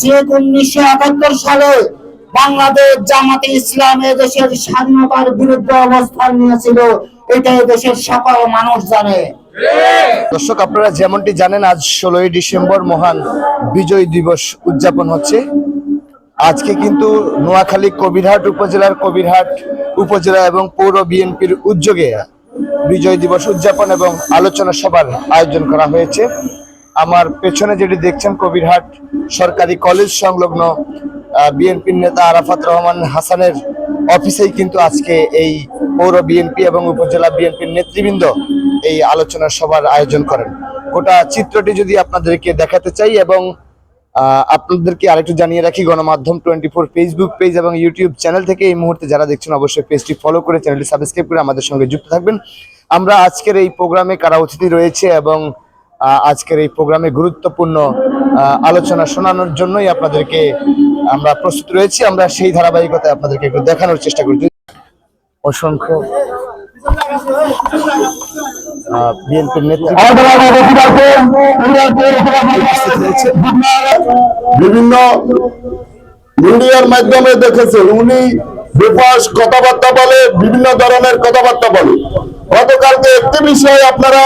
যে উনিশশো একাত্তর সালে বাংলাদেশ জামাতে ইসলাম দেশের স্বাধীনতার বিরুদ্ধে অবস্থান নিয়েছিল। এটা দেশের সকল মানুষ জানে। দর্শক, আপনারা যেমনটি জানেন, আজ ষোলোই ডিসেম্বর মহান বিজয় দিবস উদযাপন হচ্ছে। আজকে কিন্তু নোয়াখালী কবিরহাট উপজেলার কবিরহাট উপজেলা এবং পৌর বিএনপির উদ্যোগে বিজয় দিবস উদযাপন এবং আলোচনা সভার আয়োজন করা হয়েছে। আমার পেছনে যেটি দেখছেন কবিরহাট সরকারি কলেজ সংলগ্ন বিএনপির নেতা আরাফাত রহমান হাসানের অফিসেই কিন্তু আজকে এই পৌর বিএনপি এবং উপজেলা বিএনপির নেতৃবৃন্দ এই আলোচনা সভার আয়োজন করেন। গোটা চিত্রটি যদি আপনাদেরকে দেখাতে চাই এবং আপনাদেরকে আরেকটু জানিয়ে রাখি, Ganamadhyam twenty four Facebook page এবং ইউটিউব চ্যানেল থেকে এই মুহূর্তে যারা দেখছেন অবশ্যই পেজটি ফলো করে চ্যানেলটি সাবস্ক্রাইব করে আমাদের সঙ্গে যুক্ত থাকবেন। আমরা আজকের এই প্রোগ্রামে কারা অতিথি রয়েছে এবং আজকের এই প্রোগ্রামে গুরুত্বপূর্ণ আহ, আলোচনা শোনানোর জন্যই আপনাদেরকে আমরা প্রস্তুত রয়েছি। আমরা সেই ধারাবাহিকতায় আপনাদেরকে একটু দেখানোর চেষ্টা করছি অসংখ্য বিএনপির বিভিন্ন মিডিয়ার মাধ্যমে দেখেছেন উনি বেফাস কথাবার্তা বলে বিভিন্ন ধরনের কথাবার্তা বলে। গতকালকে একটি বিষয় আপনারা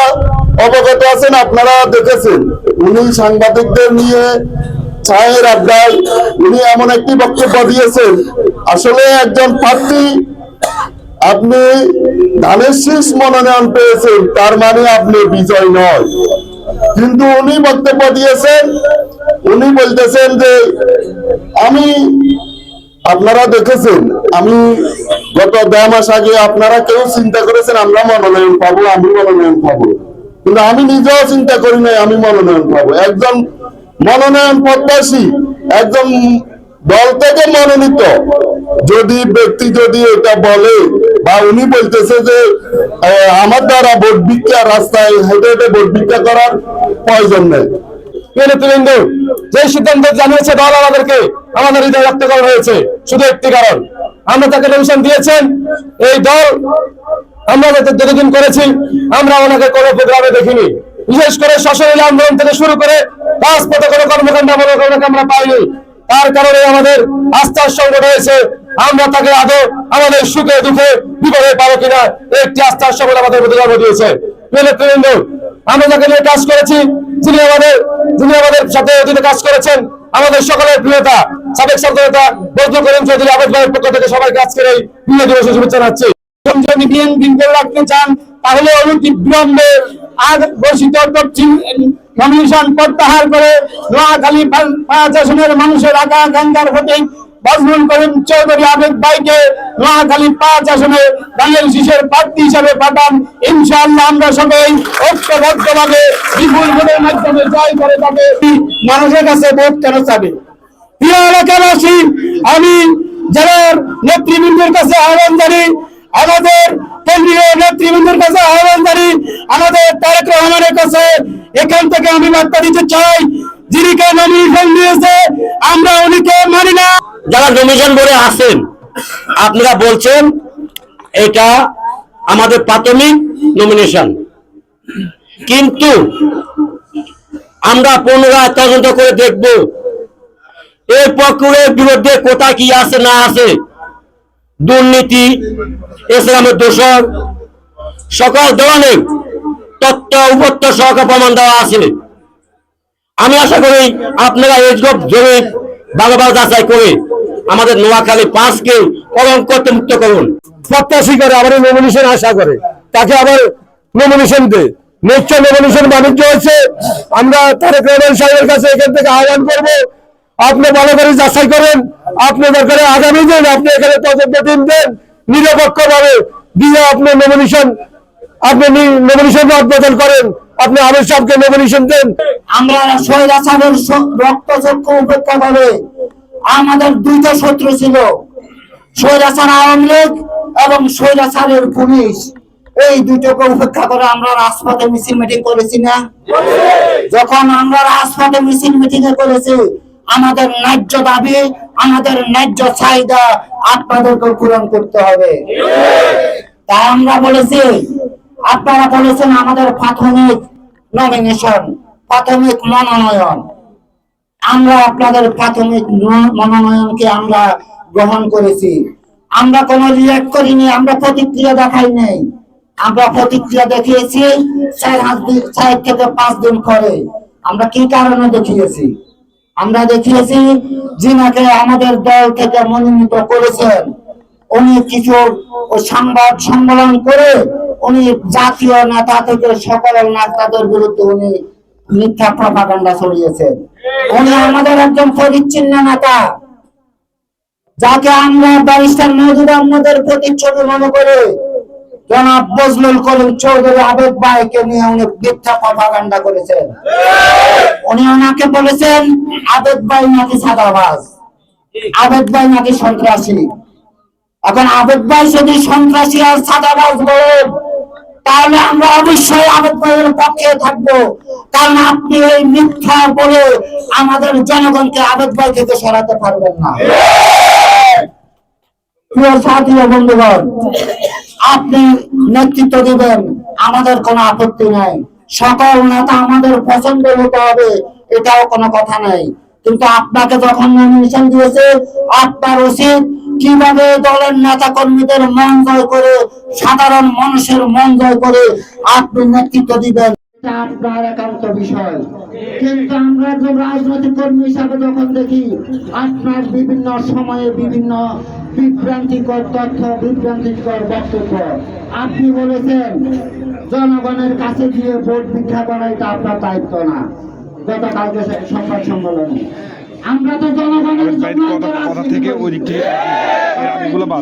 অবগত আছেন, আপনারা দেখেছেন। উনি সাংবাদিকদের নিয়ে চায়ের আড্ডায় উনি এমন একটি বক্তব্য দিয়েছেন। আসলে একজন প্রার্থী, আপনি ধানের শীষ মনোনয়ন পেয়েছেন, তার মানে আপনি বিজয় নয়। কিন্তু উনি বক্তব্য দিয়েছেন, উনি বলতেছেন যে, আমি, আপনারা দেখেছেন, আমি গত দেড় মাস আগে আপনারা কেউ চিন্তা করেছেন আমরা মনোনয়ন পাবো, আমি মনোনয়ন পাবো। কিন্তু আমি নিজেও চিন্তা করি নাই, আমি মনোনয়ন পাবো। একজন মনোনয়ন প্রত্যাশী, একজন দল থেকে মনোনীত, যদি ব্যক্তি যদি এটা বলে বা উনি বলতেছে যে আমার দ্বারা ভোট ভিক্ষা রাস্তায় হেঁটে হেঁটে ভোট ভিক্ষা করার প্রয়োজন নেই। যে সিদ্ধান্ত জানিয়েছে দল আমাদেরকে, আমাদের হৃদয় রক্ত করা হয়েছে, শুধু একটি কারণ। আমরা তাকে দিয়েছেন, এই দল আমরা যাতে যতদিন করেছি, আমরা ওনাকে কোনো প্রোগ্রামে দেখিনি। বিশেষ করে সশরীর আন্দোলন থেকে শুরু করে রাজপথে কোনো কর্মকাণ্ড আমরা পাইনি। তার কারণে আমাদের আস্থার সংকট হয়েছে। আমরা তাকে আদৌ আমাদের সুখে, দুঃখে, বিপদে পাবো কিনা, একটি আস্থার সংকট আমাদের প্রতি জন্ম দিয়েছে। আমরা যাকে নিয়ে কাজ করেছি, যিনি আমাদের যিনি আমাদের সাথে অতীতে কাজ করেছেন, আমাদের সকলের প্রিয়তা সাবেক সরকারতা বৌদ্ধ করিম চৌধুরী আবেদ ভাইয়ের পক্ষ থেকে সবাইকে আজকের এই প্রিয় দিবসের শুভেচ্ছা জানাচ্ছি। রাখতে চান, তাহলে অনতি বিলম্বে প্রত্যাহার করে নোয়াখালী পাঁচ আসনের মানুষের আকাঙ্ক্ষার প্রতি বজরুল করিম চৌধুরী ভাইকে নোয়াখালী পাঁচ আসনে প্রার্থী হিসাবে পাঠান। ইনশাআল্লাহ আমরা সবাই ঐক্যবদ্ধভাবে বিপুল ভোটের মাধ্যমে জয় করে তাকে মানুষের কাছে ভোট কেন চাবে? প্রিয় এলাকাবাসী, আমি জেলার নেতৃবৃন্দের কাছে আহ্বান জানি আমাদের কেন্দ্রীয় নেতৃবৃন্দের কাছে আহ্বান জানি, আমাদের তারেক রহমানের কাছে এখান থেকে আমি বার্তা দিতে চাই যিনিকে নমিনেশন দিয়েছে আমরা উনিকে মানি না। যারা নমিনেশন বলে আসেন, আপনারা বলছেন এটা আমাদের প্রাথমিক নমিনেশন। কিন্তু আমরা পুনরায় তদন্ত করে দেখব, এই প্রক্রিয়ার বিরুদ্ধে কোথায় কি আছে, না আছে। দুর্নীতি, ইসলামের দোষর সকল ধরনের তথ্য উপত্য সহকার প্রমাণ দেওয়া আছে। আমি আশা করি আপনারা এসব জমি ভালোভাবে যাচাই করে আমাদের নোয়াখালী পাঁচকে কলঙ্ক মুক্ত করুন। প্রত্যাশী করে আবার নমিনেশন আশা করে। তাকে আবার নমিনেশন দে। নিশ্চয় নমিনেশন বাণিজ্য হয়েছে। আমরা তারেক রহমান সাহেবের কাছে এখান থেকে আহ্বান করব। আপনি ভালো করে যাচাই করেন, আপনি দরকারে আগামী দিন আপনি এখানে তদন্ত টিম দেন নিরপেক্ষ ভাবে দিয়ে আপনি নমিনেশন আপনি নমিনেশন প্রদান করেন, আপনি আমির সাহেবকে নমিনেশন দেন। আমরা স্বৈরাচারের রক্তচক্ষু উপেক্ষা করে আমাদের দুইটা শত্রু ছিল স্বৈরাচার আওয়ামী লীগ এবং স্বৈরাচারের পুলিশ। এই দুটোকে উপেক্ষা করে আমরা রাজপথে মিছিল মিটিং করেছি না? যখন আমরা রাজপথে মিছিল মিটিং করেছি আমাদের ন্যায্য দাবি, আমাদের ন্যায্য চাহিদা আপনাদেরকে পূরণ করতে হবে। তাই আমরা বলেছি, আপনারা বলেছেন আমাদের প্রাথমিক নমিনেশন প্রাথমিক মনোনয়ন। আমরা আপনাদের প্রাথমিক মনোনয়নকে আমরা গ্রহণ করেছি। আমরা কোনো রিয়াক্ট করিনি, আমরা প্রতিক্রিয়া দেখাই নাই। আমরা প্রতিক্রিয়া দেখিয়েছি চার থেকে পাঁচ দিন পরে। আমরা কি কারণে দেখিয়েছি? আমরা দেখিয়েছি, যিনাকে আমাদের দল থেকে মনোনীত করেছেন। উনি কিছু সংবাদ সম্মেলন করে উনি জাতীয় নেতা থেকে সকল নেতাদের বিরুদ্ধে উনি মিথ্যা প্রপাগান্ডা ছড়িয়েছেন। উনি আমাদের একজন পরিচ্ছিন্ন নেতা, যাকে আমরা ব্যারিস্টার মজুর আহমদের প্রতিচ্ছবি মনে করে। জনাব বজলুল করিম চৌধুরী আবেদ ভাইকে নিয়ে উনি মিথ্যা প্রপাগান্ডা করেছেন। উনি ওনাকে বলেছেন আবেদ ভাই নাকি সাদাবাজ আবেদ ভাই নাকি সন্ত্রাসী। এখন আবেদ ভাই যদি সন্ত্রাসী আর সাদাবাজ বলেন তাহলে আমরা অবশ্যই আবেদ ভাইয়ের পক্ষে থাকব। কারণ আপনি এই মিথ্যা বলে আমাদের জনগণকে আবেদ ভাই থেকে সরাতে পারবেন না। প্রিয় সাথী বন্ধুগণ আপনি নেতৃত্ব দিবেন, আমাদের কোনো আপত্তি নাই। সকল নেতা আমাদের পছন্দ হতে হবে, এটাও কোনো কথা নাই। কিন্তু আপনাকে যখন নমিনেশন দিয়েছে, আপনার উচিত কীভাবে দলের নেতা কর্মীদের মন জয় করে, সাধারণ মানুষের মন জয় করে আপনি নেতৃত্ব দিবেন। আপনার একান্ত বিষয়। কিন্তু আমরা যখন দেখি, আপনার বিভিন্ন সময়ে বিভিন্ন বিভ্রান্তিকর তথ্য বিভ্রান্তিকর বক্তব্য। আপনি বলেছেন জনগণের কাছে গিয়ে ভোট ভিক্ষা করা এটা আপনার দায়িত্ব না। গতকালকে সংবাদ সম্মেলনে। আমরা তো জনগণের কথা থেকে। ওই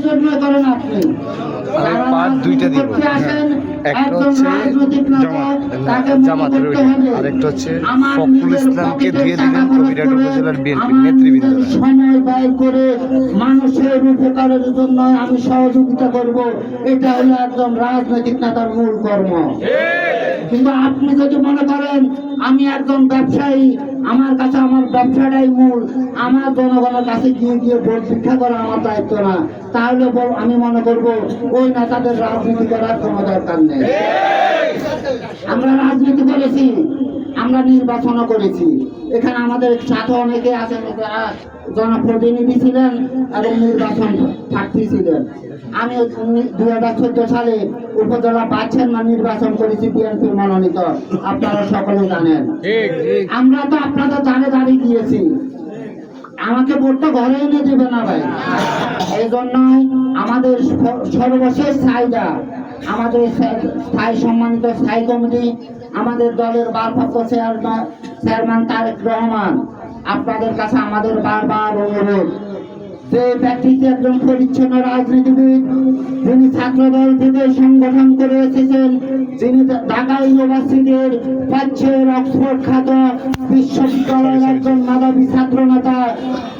জন্য করেন আপনি। দুইটা। আসেন, একটা হচ্ছে জামাত, তাকে জামাতের ওইটা। হবে, আরেকটা হচ্ছে ফখরুল ইসলামকে টাকা দিলেন কবিরাট উপজেলার নেতৃবৃন্দরা। নিজের সময় ব্যয় করে মানুষের উপকারের জন্য আমি সহযোগিতা করব এটা হলো একজন রাজনৈতিক নেতার মূল কর্ম কিন্তু আপনি যদি মনে করেন আমি একজন ব্যবসায়ী আমার কাছে আমার ব্যবসাটাই মূল। আমার জনগণের কাছে গিয়ে গিয়ে ভোট ভিক্ষা করা আমার দায়িত্ব না। তাহলে আমি মনে করব, ওই নেতাদের রাজনীতি করার কোনো দরকার নেই। আমরা রাজনীতি করেছি, আমরা নির্বাচনও করেছি। এখানে আমাদের সাথে অনেকে আছেন জনপ্রতিনিধি ছিলেন এবং নির্বাচন প্রার্থী ছিলেন। আমি দুই হাজার চোদ্দ সালে উপজেলা পাচ্ছেন না নির্বাচন করেছি বিএনপির মনোনীত। আপনারা সকলে জানেন। আমরা তো আপনাদের দাঁড়ে দাঁড়িয়ে দিয়েছি আমাকে ভোটটা ঘরে এনে দেবে না ভাই। এই জন্যই আমাদের সর্বশেষ চাহিদা আমাদের স্থায়ী- স্থায়ী সম্মানিত স্থায়ী কমিটি আমাদের দলের ভারপ্রাপ্ত চেয়ারম্যান চেয়ারম্যান তারেক রহমান আপনাদের কাছে আমাদের বারবার অনুরোধ। যে ব্যক্তিটি একজন পরিচ্ছন্ন রাজনীতিবিদ যিনি ছাত্রদল থেকে সংগঠন করে এসেছেন যিনি ঢাকা ইউনিভার্সিটির পাচ্ছের অক্সফোর্ড খ্যাত বিশ্ববিদ্যালয়ের একজন মেধাবী ছাত্র নেতা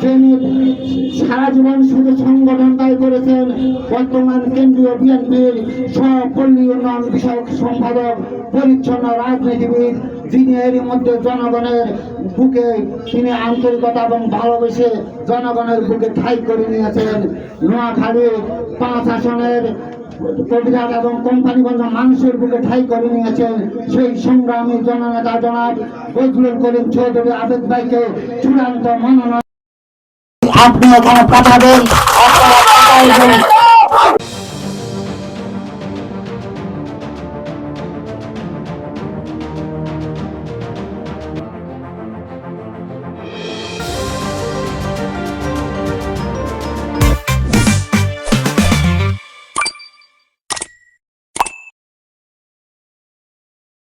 যিনি সারা জীবন শুধু সংগঠনটাই করেছেন বর্তমান কেন্দ্রীয় বিএনপির সহপল্লী উন্নয়ন বিষয়ক সম্পাদক পরিচ্ছন্ন রাজনীতিবিদ যিনি এরই মধ্যে জনগণের বুকে তিনি আন্তরিকতা এবং ভালোবেসে জনগণের বুকে ঠাই করে নিয়েছেন। নোয়াখালী পাঁচ আসনের কবিরাট এবং কোম্পানিগঞ্জ মানুষের বুকে ঠাই করে নিয়েছেন। সেই সংগ্রামী জননেতা জনাব বজলুল করিম চৌধুরী আবেদ ভাইকে চূড়ান্ত মনোনয়ন। আপনি এখানে পাঠাবেন